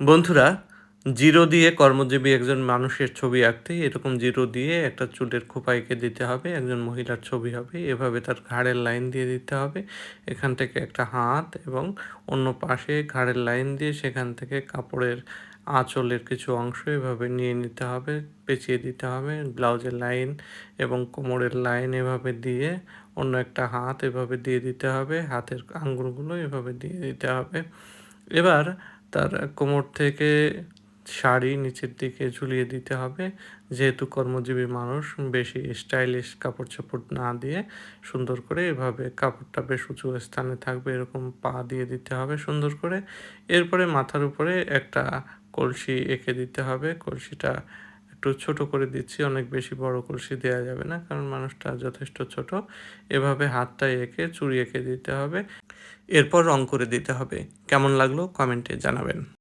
বন্ধুরা, জিরো দিয়ে কর্মজীবী একজন মানুষের ছবি আঁকতে এরকম জিরো দিয়ে একটা চুলের খোপাইকে দিতে হবে, একজন মহিলার ছবি হবে, এভাবে তার ঘাড়ের লাইন দিয়ে দিতে হবে, এখান থেকে একটা হাত এবং অন্য পাশে ঘাড়ের লাইন দিয়ে সেখান থেকে কাপড়ের আঁচলের কিছু অংশ এভাবে নিয়ে নিতে হবে, পেঁচিয়ে দিতে হবে, ব্লাউজের লাইন এবং কোমরের লাইন এভাবে দিয়ে অন্য একটা হাত এভাবে দিয়ে দিতে হবে, হাতের আঙ্গুলগুলো এভাবে দিয়ে দিতে হবে। এবার তার কোমর থেকে শাড়ি নিচের দিকে ঝুলিয়ে দিতে হবে। যেহেতু কর্মজীবী মানুষ, বেশি স্টাইলিশ কাপড় চোপড় না দিয়ে সুন্দর করে এভাবে কাপড়টা বেশ উঁচু স্থানে থাকবে, এরকম পা দিয়ে দিতে হবে সুন্দর করে। এরপরে মাথার উপরে একটা কলসি এঁকে দিতে হবে। কলসিটা একটু ছোট করে দিচ্ছি, অনেক বেশি বড় কলসি দেওয়া যাবে না, কারণ মানুষটা যথেষ্ট ছোট। এভাবে হাতটা এঁকে চুরি এঁকে দিতে হবে। এরপর রং করে দিতে হবে। কেমন লাগল? কমেন্টে জানাবেন।